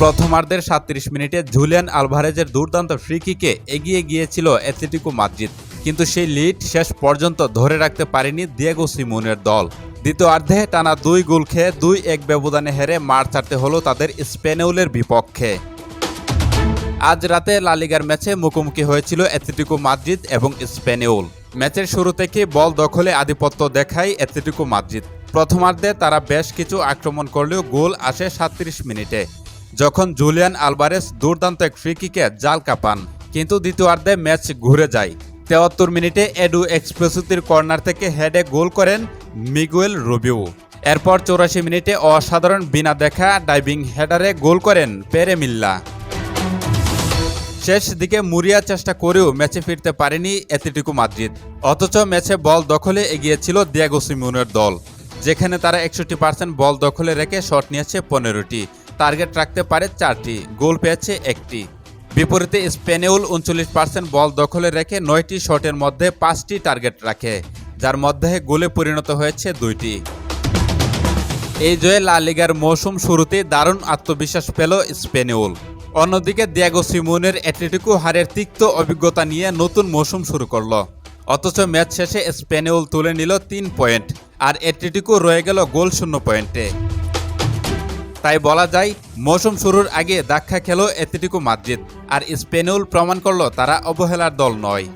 প্রথমার্ধের সাতত্রিশ মিনিটে জুলিয়ান আলভারেজের দুর্দান্ত ফ্রি কিকে এগিয়ে গিয়েছিল অ্যাথলেটিকো মাদ্রিদ, কিন্তু সেই লিড শেষ পর্যন্ত ধরে রাখতে পারেনি দিয়েগো সিমোনের দল। দ্বিতীয়ার্ধে টানা দুই গোল খেয়ে দুই এক ব্যবধানে হেরে মার ছাড়তে হলো তাদের স্পেনেউলের বিপক্ষে। আজ রাতে লালিগার ম্যাচে মুখোমুখি হয়েছিল অ্যাথলেটিকো মাদ্রিদ এবং স্পেনেউল ম্যাচের শুরু থেকে বল দখলে আধিপত্য দেখায় অ্যাথলেটিকো মাদ্রিদ। প্রথমার্ধে তারা বেশ কিছু আক্রমণ করলেও গোল আসে সাতত্রিশ মিনিটে। যখন জুলিয়ান আলবারেস দুর্দান্ত এক ফ্রি কিকে জাল কাপান, কিন্তু দ্বিতীয়ার্ধে ম্যাচ ঘুরে যায়। তেয়াত্তর মিনিটে এডু এক্সপ্রেসিতির কর্নার থেকে হেডে গোল করেন মিগুয়েল রুবিউ। এরপর চৌরাশি মিনিটে অসাধারণ বিনা দেখা ডাইভিং হেডারে গোল করেন পেরে মিল্লা। শেষ দিকে মুরিয়া চেষ্টা করেও ম্যাচে ফিরতে পারেনি অ্যাথলেটিকো মাদ্রিদ। অথচ ম্যাচে বল দখলে এগিয়েছিল দিয়াগো সিমোনের দল, যেখানে তারা একষট্টি পার্সেন্ট বল দখলে রেখে শট নিয়েছে পনেরোটি। টার্গেট রাখতে পারে চারটি। গোল পেয়েছে একটি। বিপরীতে স্পেনেউল উনচল্লিশ পার্সেন্ট বল দখলে রেখে নয়টি শটের মধ্যে পাঁচটি টার্গেট রাখে, যার মধ্যে গোলে পরিণত হয়েছে দুইটি। এই জয়ে লা লিগার মৌসুম শুরুতে দারুণ আত্মবিশ্বাস পেল স্পেনিউল অন্যদিকে দিয়াগো সিমোনের অ্যাটলেটিকো হারের তিক্ত অভিজ্ঞতা নিয়ে নতুন মৌসুম শুরু করল। অথচ ম্যাচ শেষে স্পেনিউল তুলে নিল তিন পয়েন্ট, আর অ্যাটলেটিকো রয়ে গেল গোল শূন্য পয়েন্টে। তাই বলা যায়, মৌসুম শুরুর আগে দাক্ষা খেল এতটুকু মাদ্রিদ। আর স্পেনুল প্রমাণ করল তারা অবহেলার দল নয়।